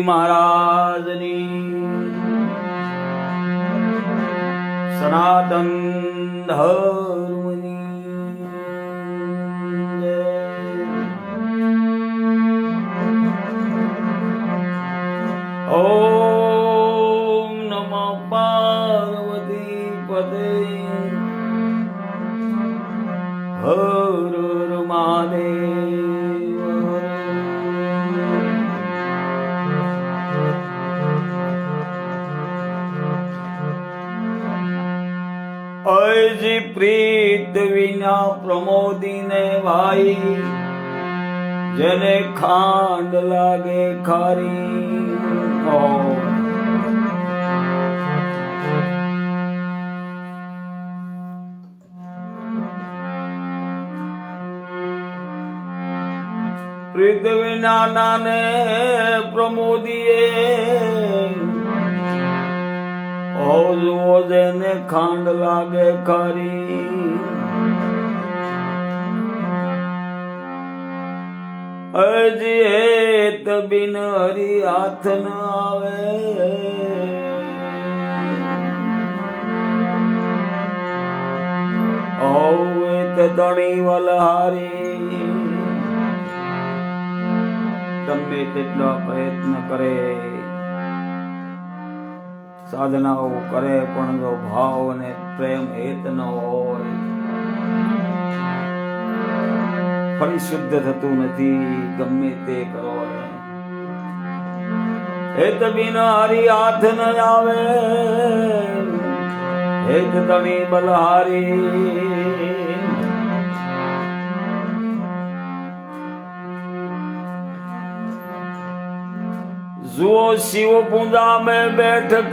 મહારાજની સનાતન ધર્મની પ્રીત વિના પ્રમોદીને ભાઈ જેને ખાંડ લાગે ખારી. પ્રીત વિના નાને પ્રમોદીએ ઓઝવો જેને ખાંડ લાગે ખરી. અજી હેત બિન હરી હાથ ન આવે. દણી વલહારી. ગમે તેટલો પ્રયત્ન કરે. સાધનાઓ કરે પણ જો ભાવ અને પ્રેમ હેત ન હોય. ફરી શુદ્ધ થતું નથી, ગમે તે કરો હેત બિન હરી હાથ ન આવે. હેત તણી બલહારી. જુઓ શિવ પૂંજા મે બેઠક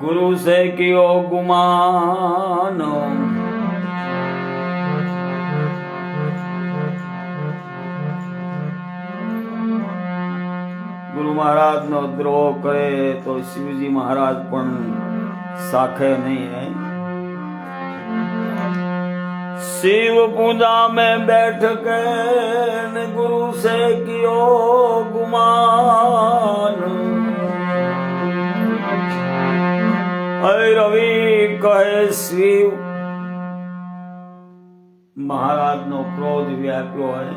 ગુરુ સે કિયો ગુમાનો. ગુરુ મહારાજ નો દ્રોહ કરે તો શિવજી મહારાજ પણ સાખે નહીં शिव पूजा में बैठ के न गुरु से कियो गुमान अय रवि કહે શિવ મહારાજ નો ક્રોધ વ્યાપ્યો હોય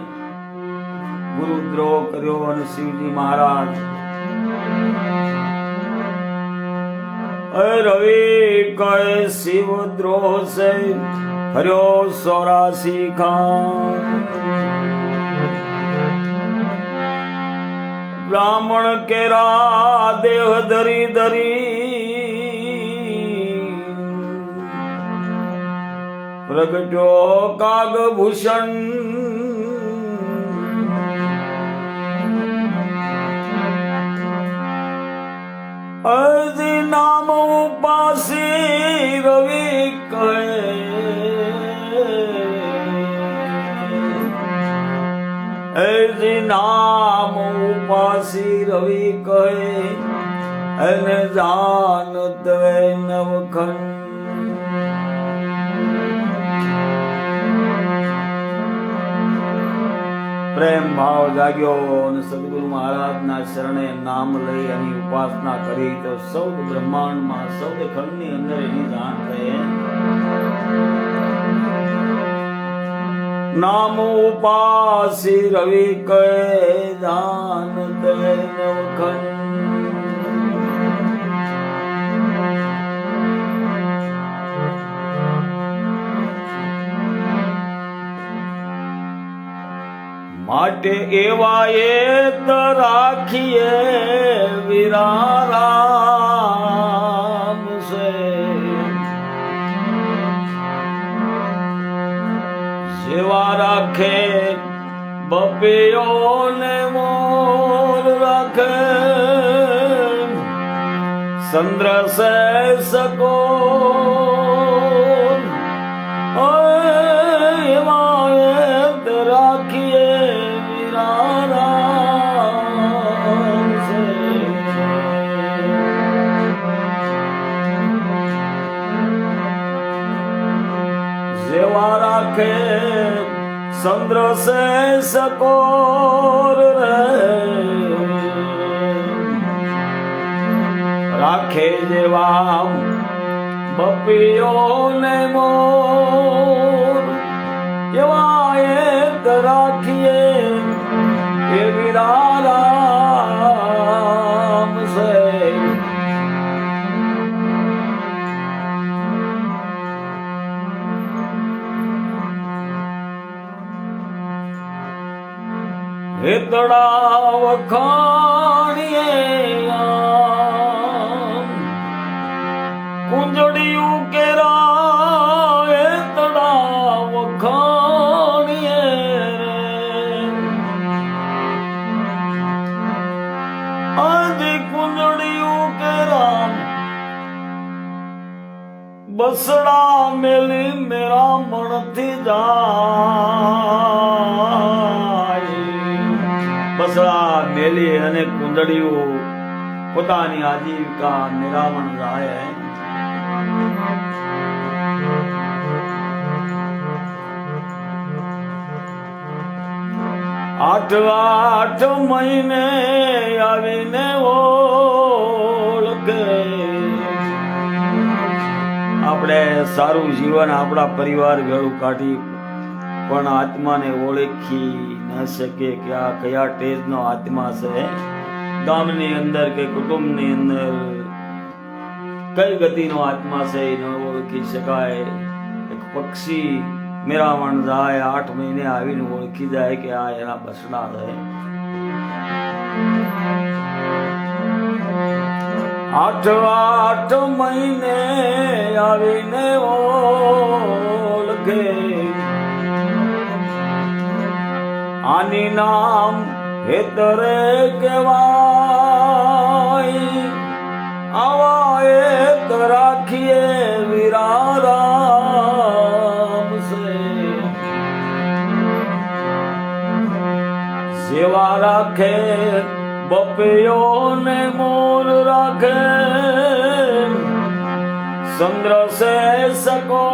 ગુરુ દ્રોહ કર્યો અને શિવજી મહારાજ અય રવિ કહે શિવ દ્રોહ સે હર્યો સોરાસી ખાન બ્રાહ્મણ કેરા દેહ ધરી ધરી પ્રગટ્યો કાગ ભૂષણ અજી નામ ઉપાસી રવિ કહે અજી નામ ઉપાસી રવિ કહે અને જાન દે નવખંડ પ્રેમ ભાવ જાગ્યો અને સદગુરુ મહારાજના શરણે નામ લઈ એની ઉપાસના કરી તો સૌ બ્રહ્માંડમાં સૌદ ખંડની અંદર એની જાણ થઈ નામ ઉપાસી રવિ કહે દાન માટે એવા એ રાખીએ વિરારામ સેવા રાખે બપીઓ ને મોર રાખે ચંદ્ર સે ચંદ્ર से સકોર રે રાખે જેવા બપીઓ ને મોર એવા એક બસડા મેલી અને કુંદડીઓ પોતાની આજીવિકા નિરાવણ જાય આઠ આઠ મહિને આવીને ઓળખે. આપણે સારું જીવન આપણા પરિવાર ભેળું કાઢી પણ આત્માને ઓળખી. ન શકે કે આ કયા ટેજનો આત્મા છે? ગામની અંદર કે કુટુંબની અંદર કઈ ગતિનો આત્મા છે એ ન ઓળખી શકાય. એક પક્ષી મેરાવણ જાય, આઠ મહિને આવીને ઓળખી જાય કે આ એના બસડા છે. આઠ આઠ મહિને આવીને આની નામ હેતરે કેવાય આવા એક રાખીએ વિરારામ સે. સેવા રાખે બપયો ને મોર રાખે. ચંદ્ર સે સકો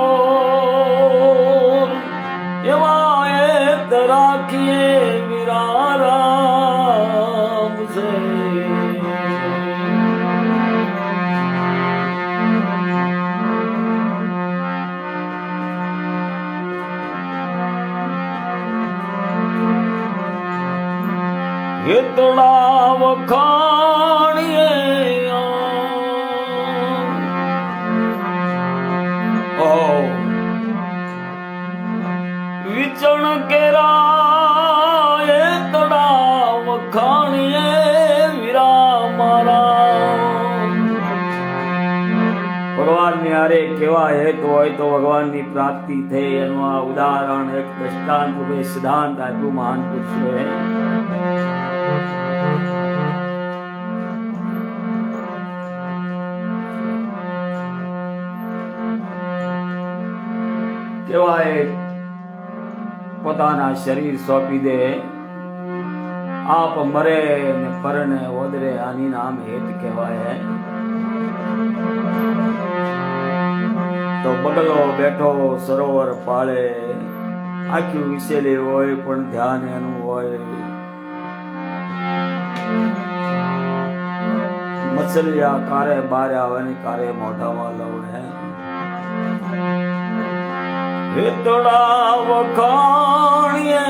વખાણીએ ઓ. વિચણ કેરા તડા વખાણીએ વીરા મારા. ભગવાનની હારે કેવા હેત હોય તો ભગવાનની પ્રાપ્તિ થઈ એનું આ ઉદાહરણ એક દ્રષ્ટાંત સિદ્ધાંત આપ્યું મહાન પુરુષોએ. કેવાય પોતાના શરીર સોંપી દે. આપ મરે ને પરણે ઓદરે, આની નામ હેત કહેવાય. તો બગલો બેઠો સરોવર પાળે. આખી વિસેલી હોય પણ ધ્યાન એનું હોય. મછલિયા કારે બારે આવે ને કારે મોઢામાં લવડે હેતડા વખાણીએ.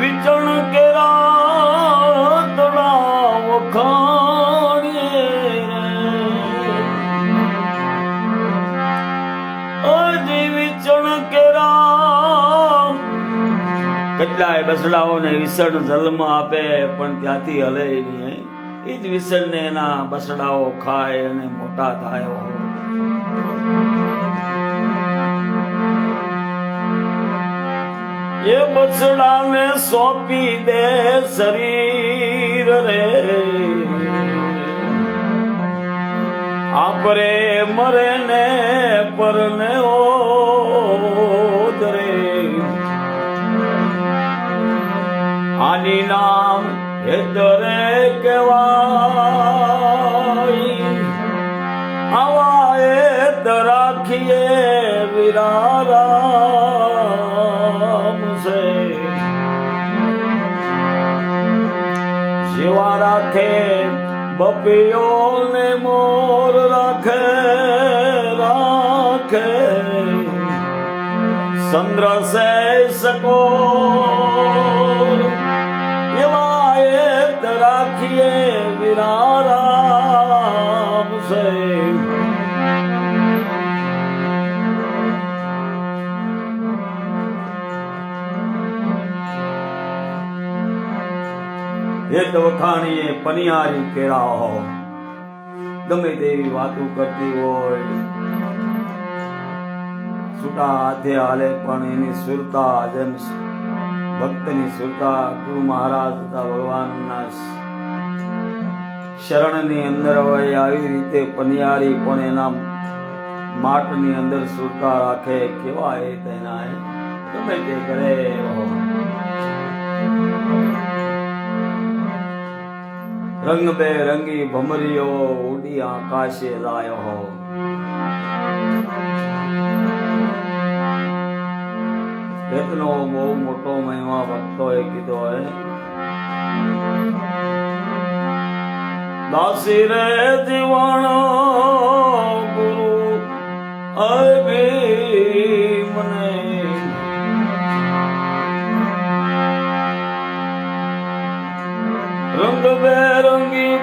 વિચણ કેરા તડા વખાણીએ વિચણ કેરા કેટલાય બસડાઓને વિસણ જન્મ આપે, પણ ત્યાંથી હલે નહીં એ જ વિસણને એના બસડાઓ ખાય અને મોટા થાય એ બસડાને સોંપી દે શરીર રે. આપરે મરે ને પરને ઓત રે. આની નામ હેતરે કેવાય આવા હેત રાખીએ વિરારામ છે જેવા રાખે બપિયો ને મોર રાખે રાખે. ચંદ્ર સે સકો એવા એક રાખીએ વિરારામ એક વખાણીએ પનિયારી કેળા હો. ગમે તેવી વાતો કરતી હોય. છૂટા હાથે હાલે, પણ એની સુરતા જેમ ભક્તની સુરતા ગુરુ મહારાજ તથા ભગવાનના શરણની અંદર હોય આવી રીતે પનિયારી પણ એના માટની અંદર સુરતા રાખે. કેવા એ તેના ગમે તે કરે રંગ બે રંગી ભમરીઓ ઉડી આકાશે લાયો હો એટલો બહુ મોટો મહિમા ભક્તોએ કીધો હે. દાસી રે દીવાણો ગુરુ અભી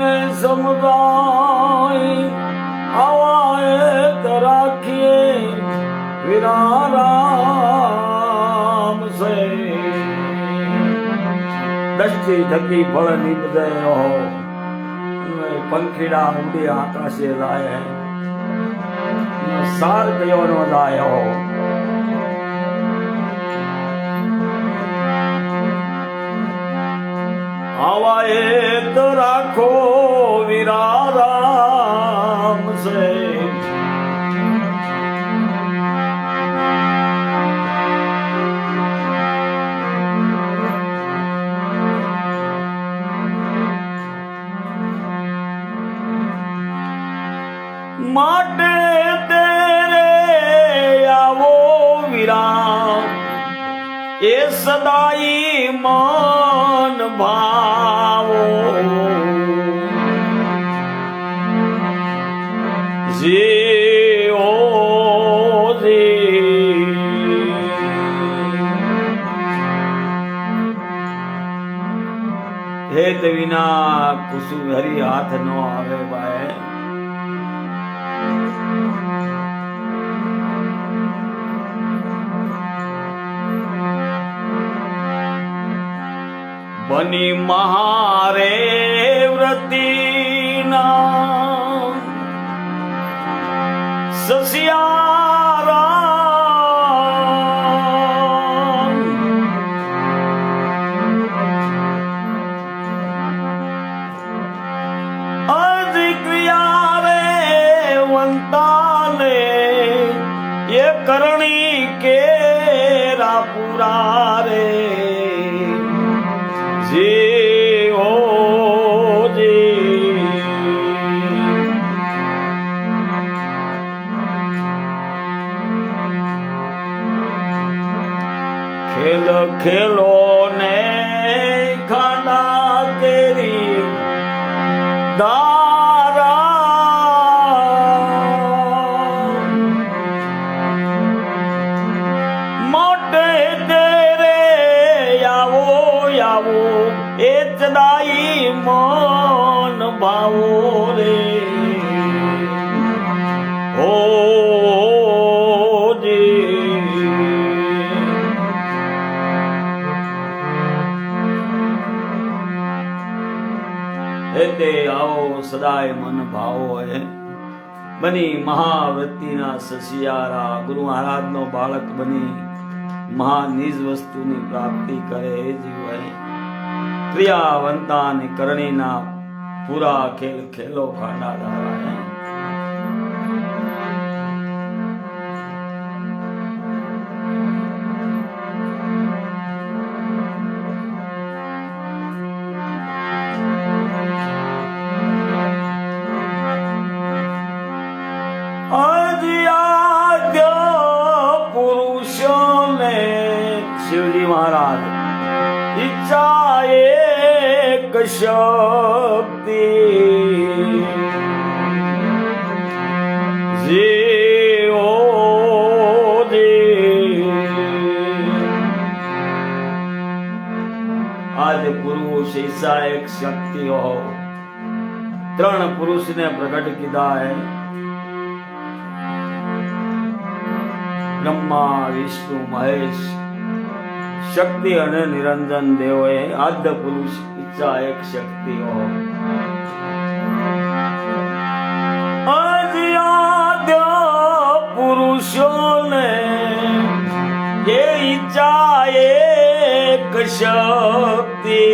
અનુભવીને સમજાય આવા એક રાખીએ વિરારામ છે દસ્તી થકી ફળ નીપજે હો પંખીડા ઉડી આકાશે લાય. સાર કયો નો જાય આવા એ તો રાખો વિરારામ છે માટે તેરે આવો વિરામ. એ સદાઈ મન ભાવો ઓ વિના કુસુમ હાથ નો આવે ભાઈ બની મહારે સસિયારા અધિક્રિયા રે વંતાને એ કરણી કેરા પુરા સદાય મન ભાવો હે બની મહાવ્રતિના સસિયારા, ગુરુ મહારાજનો બાળક બની મહા નિજ વસ્તુની પ્રાપ્તિ કરે એ જીવાય પ્રિયાવંતા અને કરણીના પૂરા ખેલ ખેલો ખાંડા ધારા ઈચ્છા એક શક્તિ જીઓ. આજ પુરુષ ઈચ્છા એક શક્તિ હો ત્રણ પુરુષને પ્રગટ કીધા હે બ્રહ્મા, વિષ્ણુ, મહેશ શક્તિ અને નિરંજન દેવો એ આદ્ય પુરુષ ઈચ્છા એક શક્તિઓ પુરુષોને એ ઈચ્છા એક શક્તિ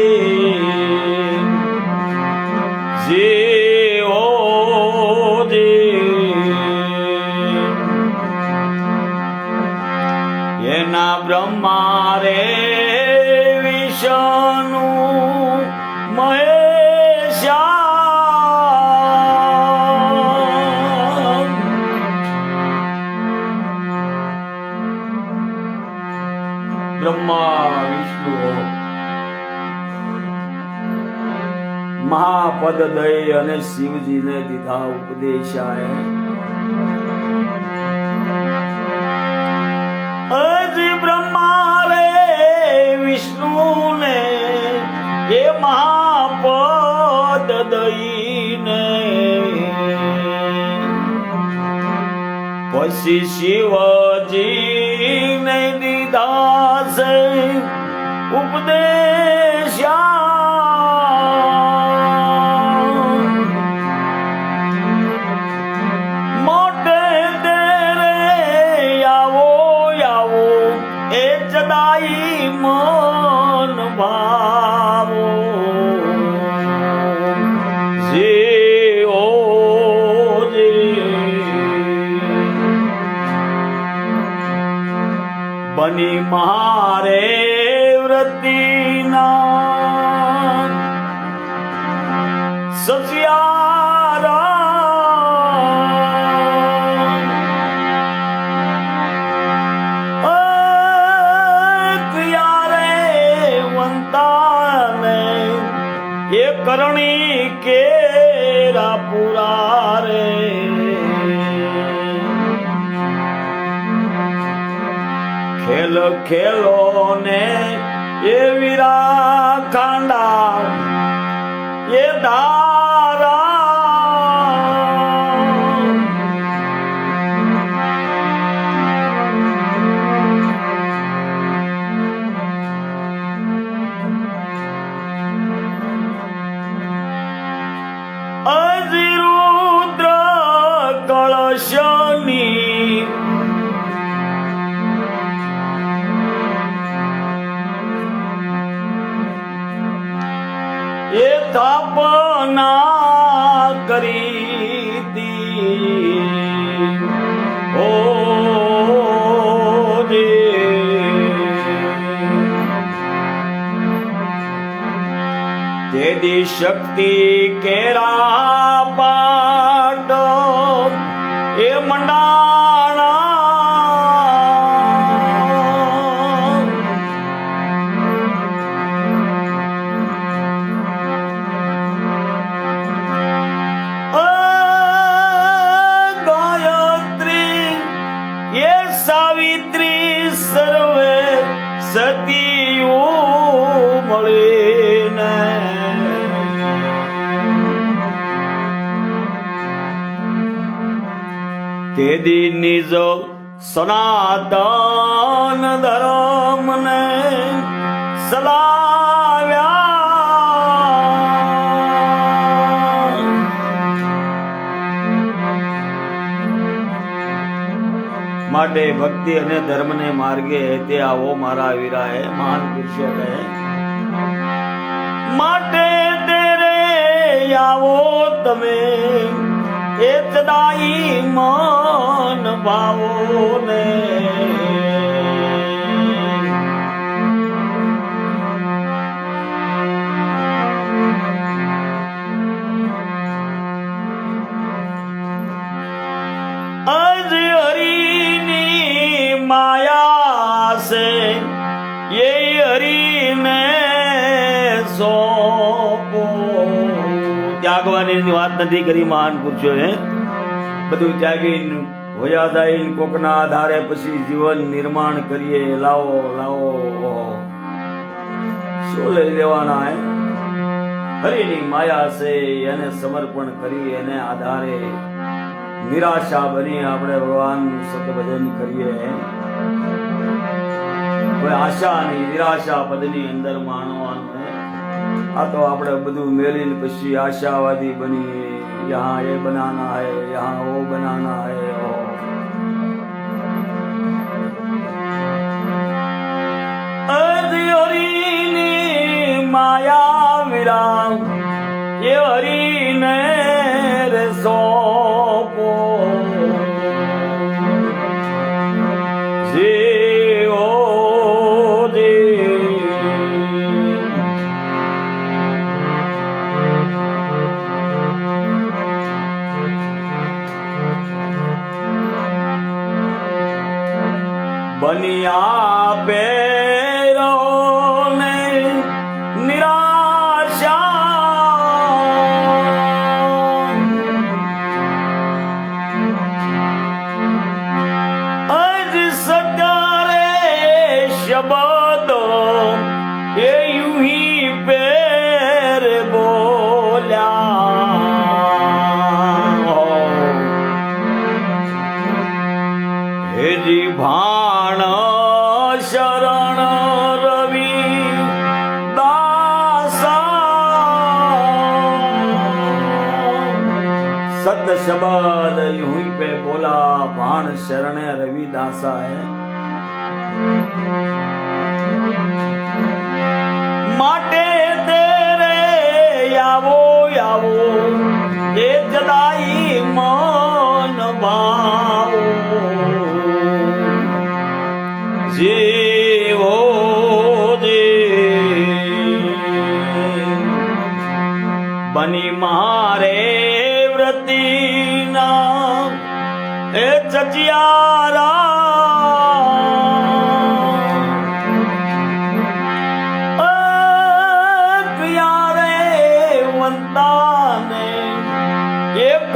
અને શિવજીને દીધા ઉપદેશાય. અજ બ્રહ્મા રે વિષ્ણુ ને એ મહાપદ દઈને. પછી શિવજી ને દીધા છે ઉપદેશા સ્થાપના કરી દી ઓ રે. શક્તિ કેરા વેદી નિજ સનાતન ધર્મને સલાવ્યા માટે ભક્તિ અને ધર્મને માર્ગે તે આવો મારા વીરા હે મહાન પુરુષો કહે માટે તેરે આવો તમે એ દાઈ મન ભાવો ને ત્યાગવાની વાત નથી કરી, મહાન પુરુષો, હે? બધું ત્યાગી હોયા દાઈ કોકના આધારે પછી જીવન નિર્માણ કરીએ. લાવો લાવો શું લઈ લેવાના, હે? હરિની માયા છે, એને સમર્પણ કરી, એને આધારે નિરાશા બની આપણે ભગવાનનું સતભજન કરીએ કોઈ આશા નહીં, નિરાશા પદની અંદર હે આ તો આપણે બધું મેલીને પછી આશાવાદી બનીએ યહાં એ બનાના હે, યહાં ઓ બનાના હે, ઓ. હરિની માયા વિરામ શબદો એ યુહી પેર બોલ્યા. હેજી ભાણ શરણ રવિ સત શબદ યુહી પે બોલા, ભાણ શરણે રવિદાસા હે.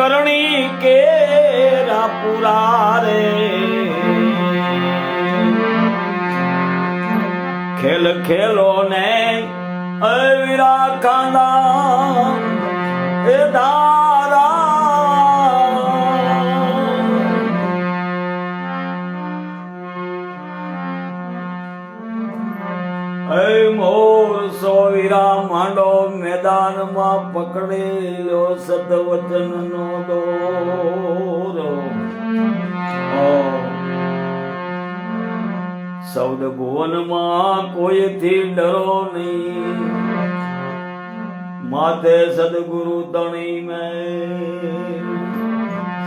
કરણી કે રાપુરા રે ખેલ ખેલો એ મોર સોવીરા માંડો મેદાનમાં પકડેલો સદવચન નો દોરો. સૌદ ભુવનમાં કોઈથી ડરો નહીં. માથે સદગુરુ તણી મેં.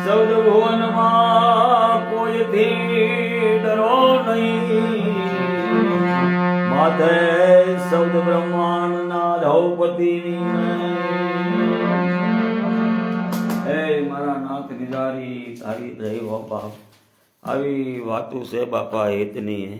સૌદ ભુવનમાં કોઈથી ડરો નહીં. માથે સૌદ બ્રહ્માંડના ધૌપતિની હે મારા નાથ ગિજારી તારી દૈવ બાપ. આવી વાતો છે બાપા હેતની. હે